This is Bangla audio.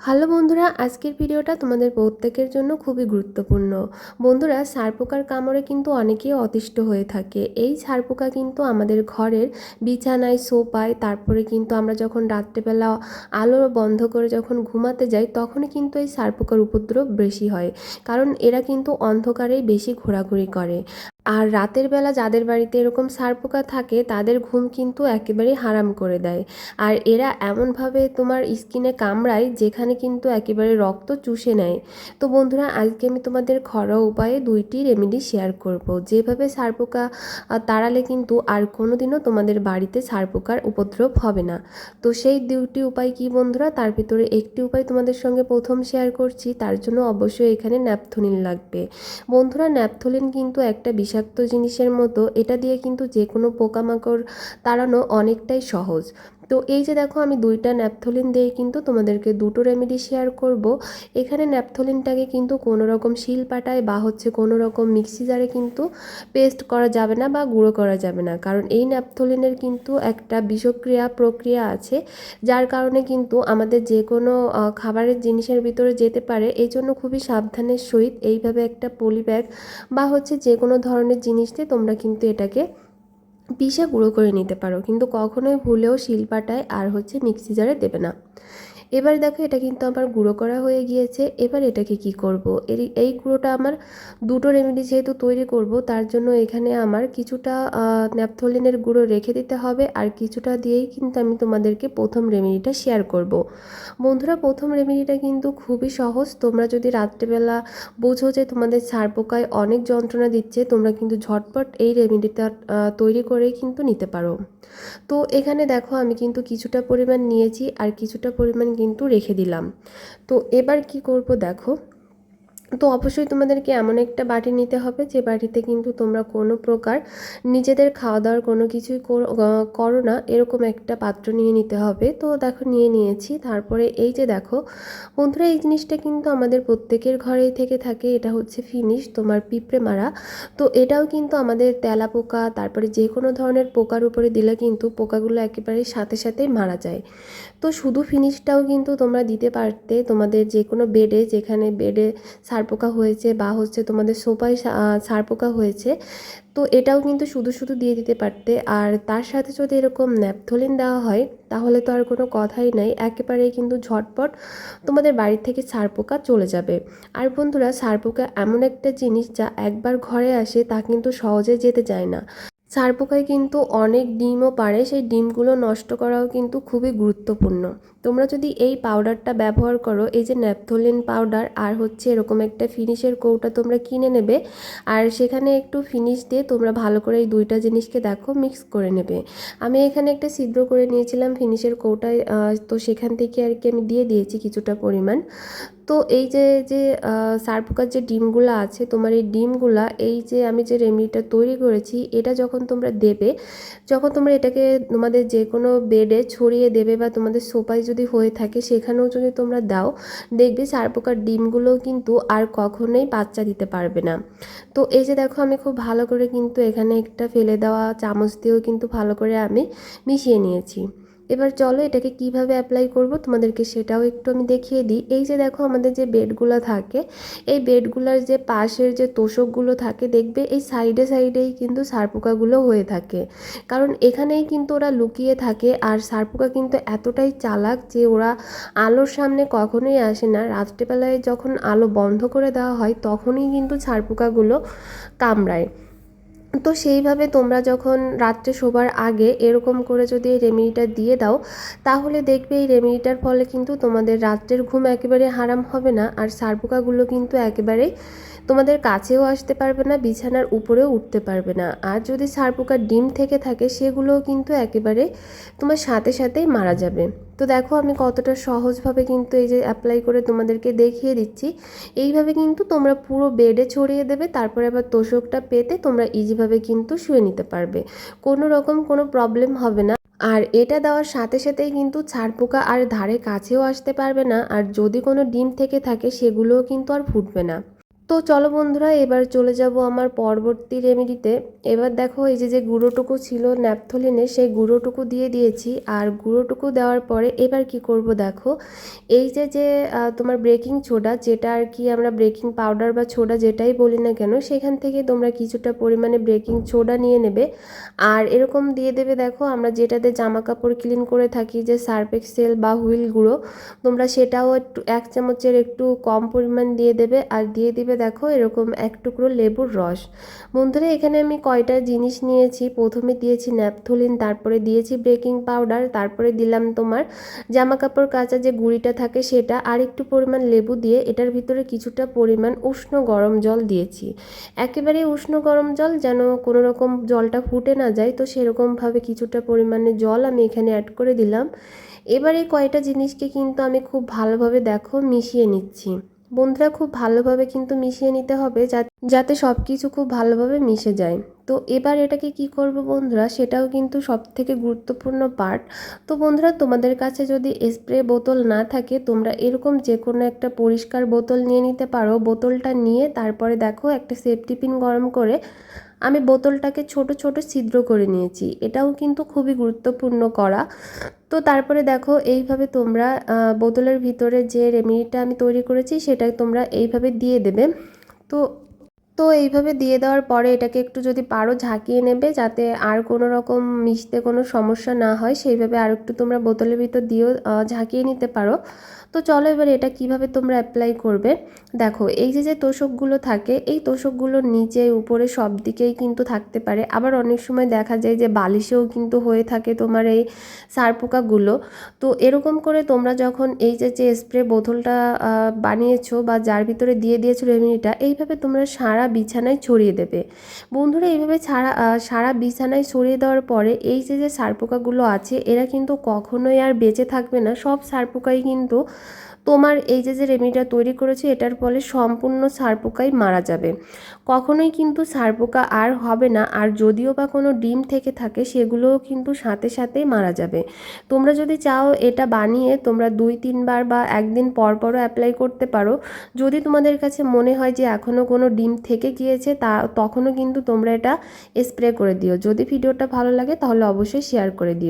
হ্যালো বন্ধুরা, আজকের ভিডিওটা তোমাদের প্রত্যেকের জন্য খুবই গুরুত্বপূর্ণ। বন্ধুরা সারপোকার কামড়ে কিন্তু অনেকেই অতিষ্ঠ হয়ে থাকে। এই সারপোকা কিন্তু আমাদের ঘরের বিছানায় সোপায় তারপরে কিন্তু আমরা যখন রাত্রেবেলা আলো বন্ধ করে যখন ঘুমাতে যাই, তখনই কিন্তু এই সারপোকার উপদ্রব বেশি হয়। কারণ এরা কিন্তু অন্ধকারেই বেশি ঘোরাঘুরি করে। আর রাতের বেলা যাদের বাড়িতে এরকম সারপোকা থাকে, তাদের ঘুম কিন্তু একেবারেই হারাম করে দেয়। আর এরা এমনভাবে তোমার স্কিনে কামড়ায়, যেখানে কিন্তু একেবারে রক্ত চুষে নেয়। তো বন্ধুরা, আজকে আমি তোমাদের ঘরোয়া উপায়ে দুইটি রেমেডি শেয়ার করব। যেভাবে সারপোকা তাড়ালে কিন্তু আর কোনো দিনও তোমাদের বাড়িতে সারপোকার উপদ্রব হবে না। তো সেই দুটি উপায় কি বন্ধুরা? তার ভিতরে একটি উপায় তোমাদের সঙ্গে প্রথম শেয়ার করছি, তার জন্য অবশ্যই এখানে ন্যাপথলিন লাগবে। বন্ধুরা, ন্যাপথলিন কিন্তু একটা বিষাক্ত জিনিসের মতো এটা দিয়ে কিন্তু যে কোনো পোকামাকড় তাড়ানো অনেকটাই সহজ। তো এই যে দেখো, আমি দুইটা ন্যাপথলিন দিয়ে কিন্তু তোমাদেরকে দুটো রেমেডি শেয়ার করব। এখানে ন্যাপথলিনটাকে কিন্তু কোনো রকম শিল পাটায় বা হচ্ছে কোনো রকম মিক্সি জারে কিন্তু পেস্ট করা যাবে না বা গুঁড়ো করা যাবে না। কারণ এই ন্যাপথলিনের কিন্তু একটা বিষক্রিয়া প্রক্রিয়া আছে, যার কারণে কিন্তু আমাদের যে কোনো খাবারের জিনিসের ভিতরে যেতে পারে। এই জন্য খুবই সাবধানের সহিত এইভাবে একটা পলি ব্যাগ বা হচ্ছে যে কোনো ধরনের জিনিস দিয়ে তোমরা কিন্তু এটাকে পিষে গুঁড়ো করে নিতে পারো। কিন্তু কখনোই ভুলেও শিলপাটায় আর হচ্ছে মিক্সি জারে দেবে না। এবার দেখো এটা কিন্তু আমার গুঁড়ো করা হয়ে গিয়েছে, এবার এটাকে কি করব? এর এই গুঁড়োটা আমার দুটো রেমেডি যেহেতু তৈরি করব, তার জন্য এখানে আমার কিছুটা ন্যাপথলিনের গুঁড়ো রেখে দিতে হবে আর কিছুটা দিয়েই কিন্তু আমি তোমাদেরকে প্রথম রেমেডিটা শেয়ার করব। বন্ধুরা, প্রথম রেমেডিটা কিন্তু খুবই সহজ, তোমরা যদি রাত্রেবেলা বোঝো যে তোমাদের ছাড় পোকায় অনেক যন্ত্রণা দিচ্ছে, তোমরা কিন্তু ঝটপট এই রেমেডিটা তৈরি করেই কিন্তু নিতে পারো। তো এখানে দেখো আমি কিন্তু কিছুটা পরিমাণ নিয়েছি আর কিছুটা পরিমাণ কিন্তু রেখে দিলাম। তো এবার কি করব দেখো? তো অবশ্যই তোমাদেরকে এমন একটা বাটি নিতে হবে, যে বাটিতে কিন্তু তোমরা কোনো প্রকার নিজেদের খাওয়া দাওয়ার কোনো কিছুই করো- না, এরকম একটা পাত্র নিয়ে নিতে হবে। তো দেখো, নিয়ে নিয়েছি। তারপরে এই যে দেখো, বন্ধুরা, এই জিনিসটা কিন্তু আমাদের প্রত্যেকের ঘরেই থেকে থাকে। এটা হচ্ছে ফিনিশ, তোমার পিঁপড়ে মারা। তো এটাও কিন্তু আমাদের তেলা পোকা, তারপরে যে কোনো ধরনের পোকার উপরে দিলে কিন্তু পোকাগুলো একেবারে সাথে সাথেই মারা যায়। তো শুধু ফিনিশটাও কিন্তু তোমরা দিতে পারতে, তোমাদের যে কোনো বেডে, যেখানে বেডে সারপোকা হয়েছে বা হচ্ছে তোমাদের সোফায় সারপোকা হয়েছে, তো এটাও কিন্তু শুধু শুধু দিয়ে দিতে পারতে। আর তার সাথে যদি এরকম ন্যাপথলিন দেওয়া হয়, তাহলে তো আর কোনো কথাই নাই। একেবারেই কিন্তু ঝটপট তোমাদের বাড়ি থেকে সারপোকা চলে যাবে। আর বন্ধুরা, সারপোকা এমন একটা জিনিস যা একবার ঘরে আসে, তা কিন্তু সহজে যেতে চায় না। সারপোকায় কিন্তু অনেক ডিমও পারে সেই ডিমগুলো নষ্ট করাও কিন্তু খুবই গুরুত্বপূর্ণ। তোমরা যদি এই পাউডারটা ব্যবহার করো, এই যে ন্যাপথোলিন পাউডার আর হচ্ছে এরকম একটা ফিনিশের কৌটা তোমরা কিনে নেবে, আর সেখানে একটু ফিনিশ দিয়ে তোমরা ভালো করে এই দুইটা জিনিসকে দেখো মিক্স করে নেবে। আমি এখানে একটা ছিদ্র করে নিয়েছিলাম ফিনিশের কৌটায় তো সেখান থেকে আর কি আমি দিয়ে দিয়েছি কিছুটা পরিমাণ। তো এই যে যে সারপোকার যে ডিমগুলো আছে, তোমার এই ডিমগুলা, এই যে আমি যে রেমেডিটা তৈরি করেছি, এটা যখন তোমরা দেবে, যখন তোমরা এটাকে তোমাদের যে কোনো বেডে ছড়িয়ে দেবে বা তোমাদের সোফায় যদি হয়ে থাকে সেখানেও যদি তোমরা দাও, দেখবে চার সারপোকার ডিমগুলো কিন্তু আর কখনোই বাচ্চা দিতে পারবে না। তো এই যে দেখো আমি খুব ভালো করে কিন্তু এখানে একটা ফেলে দেওয়া চামচ দিয়েও কিন্তু ভালো করে আমি মিশিয়ে নিয়েছি। এবার চলো এটাকে কীভাবে অ্যাপ্লাই করব তোমাদেরকে সেটাও একটু আমি দেখিয়ে দিই। এই যে দেখো আমাদের যে বেডগুলো থাকে, এই বেডগুলোর যে পাশের যে তোষকগুলো থাকে, দেখবে এই সাইডে সাইডেই কিন্তু সারপোকাগুলো হয়ে থাকে। কারণ এখানেই কিন্তু ওরা লুকিয়ে থাকে আর সারপোকা কিন্তু এতটাই চালাক যে ওরা আলোর সামনে কখনোই আসে না। রাত্রেবেলায় যখন আলো বন্ধ করে দেওয়া হয়, তখনই কিন্তু সারপোকাগুলো কামড়ায়। তো সেইভাবে তোমরা যখন রাত্রে শোবার আগে এরকম করে যদি এই রেমেডিটা দিয়ে দাও, তাহলে দেখবে এই রেমেডিটার ফলে কিন্তু তোমাদের রাত্রের ঘুম একেবারে হারাম হবে না। আর সারপোকাগুলো কিন্তু একেবারে তোমাদের কাছেও আসতে পারবে না, বিছানার উপরেও উঠতে পারবে না। আর যদি সারপোকার ডিম থেকে থাকে, সেগুলোও কিন্তু একেবারে তোমার সাথে সাথেই মারা যাবে। তো দেখো, আমি কতটা সহজভাবে কিন্তু এই যে অ্যাপ্লাই করে তোমাদেরকে দেখিয়ে দিচ্ছি। এইভাবে কিন্তু তোমরা পুরো বেডে ছড়িয়ে দেবে, তারপরে আবার তোষকটা পেতে তোমরা ইজিভাবে কিন্তু শুয়ে নিতে পারবে। কোনো রকম কোনো প্রবলেম হবে না। আর এটা দেওয়ার সাথে সাথেই কিন্তু ছাড়পোকা আর ধারে কাছেও আসতে পারবে না, আর যদি কোনো ডিম থেকে থাকে, সেগুলোও কিন্তু আর ফুটবে না। তো চলো বন্ধুরা, এবার চলে যাব আমার পরবর্তী রেমেডিতে এবার দেখো, এই যে যে গুঁড়োটুকু ছিল ন্যাপথলিনে, সেই গুঁড়োটুকু দিয়ে দিয়েছি। আর গুঁড়োটুকু দেওয়ার পরে এবার কি করব দেখো, এই যে যে তোমার ব্রেকিং ছোডা যেটা আর কি আমরা ব্রেকিং পাউডার বা ছোডা যেটাই বলি না কেন, সেখান থেকে তোমরা কিছুটা পরিমাণে ব্রেকিং ছোডা নিয়ে নেবে। আর এরকম দিয়ে দেবে দেখো, আমরা যেটাতে জামা কাপড় ক্লিন করে থাকি, যে সার্ফ এক্সেল বা হুইল গুঁড়ো, তোমরা সেটাও একটু, এক চামচের একটু কম পরিমাণ দিয়ে দেবে। আর দিয়ে দিবে দেখো এরকম এক টুকরো লেবুর রস। বন্ধুরা, এখানে আমি কয়টা জিনিস নিয়েছি। প্রথমে দিয়েছি ন্যাপথলিন, তারপরে দিয়েছি বেকিং পাউডার, তারপরে দিলাম তোমার জামা কাপড় কাচা যে গুঁড়িটা থাকে সেটা, আর একটু পরিমাণ লেবু দিয়ে এটার ভিতরে কিছুটা পরিমাণ উষ্ণ গরম জল দিয়েছি। একেবারে উষ্ণ গরম জল যেন কোনো রকম জলটা ফুটে না যায়, তো সেরকমভাবে কিছুটা পরিমাণে জল আমি এখানে অ্যাড করে দিলাম। এবারে কয়টা জিনিসকে কিন্তু আমি খুব ভালোভাবে দেখো মিশিয়ে নিচ্ছি। বন্ধুরা খুব ভালোভাবে কিন্তু মিশিয়ে নিতে হবে যাতে সব কিছু খুব ভালোভাবে মিশে যায়। তো এবার এটাকে কি করব বন্ধুরা, সেটাও কিন্তু সব থেকে গুরুত্বপূর্ণ পার্ট তো বন্ধুরা, তোমাদের কাছে যদি স্প্রে বোতল না থাকে, তোমরা এরকম যে কোনো একটা পরিষ্কার বোতল নিয়ে নিতে পারো। বোতলটা নিয়ে তারপরে দেখো একটা সেফটি পিন গরম করে আমি বোতলটাকে ছোট ছোট ছিদ্র করে নিয়েছি। এটাও কিন্তু খুবই গুরুত্বপূর্ণ করা। তো তারপরে দেখো, এইভাবে তোমরা বোতলের ভিতরে যে রেমেডিটা আমি তৈরি করেছি সেটা তোমরা এইভাবে দিয়ে দেবে। তো তো এইভাবে দিয়ে দেওয়ার পরে এটাকে একটু যদি পারো ঝাঁকিয়ে নেবে যাতে আর কোনো রকম মিশতে কোনো সমস্যা না হয়, সেইভাবে আর একটু তোমরা বোতলের ভিতর দিয়েও ঝাঁকিয়ে নিতে পারো। তো চলো এবার এটা কীভাবে তোমরা অ্যাপ্লাই করবে। দেখো, এই যে যে তোষকগুলো থাকে, এই তোষকগুলোর নিচে, উপরে সব দিকেই কিন্তু থাকতে পারে। আবার অনেক সময় দেখা যায় যে বালিশেও কিন্তু হয়ে থাকে তোমার এই সারপোকাগুলো। তো এরকম করে তোমরা যখন এই যে যে স্প্রে বোতলটা বানিয়েছো বা যার ভিতরে দিয়ে দিয়েছ রেমিনিটা এইভাবে তোমরা সারা বিছানায় ছড়িয়ে দেবে। বন্ধুরা এইভাবে ছাড়া সারা বিছানায় ছড়িয়ে দেওয়ার পরে এই যে যে সারপোকাগুলো আছে, এরা কিন্তু কখনোই আর বেঁচে থাকবে না। সব সারপোকাই কিন্তু তোমার এই যে যে রেমিডিটা তৈরি করেছে, এটার ফলে সম্পূর্ণ সারপোকাই মারা যাবে। কখনোই কিন্তু সারপোকা আর হবে না, আর যদিও বা কোনো ডিম থেকে থাকে, সেগুলোও কিন্তু সাথে সাথেই মারা যাবে। তোমরা যদি চাও এটা বানিয়ে তোমরা দুই, তিনবার বা একদিন পর পরও অ্যাপ্লাই করতে পারো। যদি তোমাদের কাছে মনে হয় যে এখনও কোনো ডিম থেকে গিয়েছে, তা তখনও কিন্তু তোমরা এটা স্প্রে করে দিও। যদি ভিডিওটা ভালো লাগে, তাহলে অবশ্যই শেয়ার করে দিও।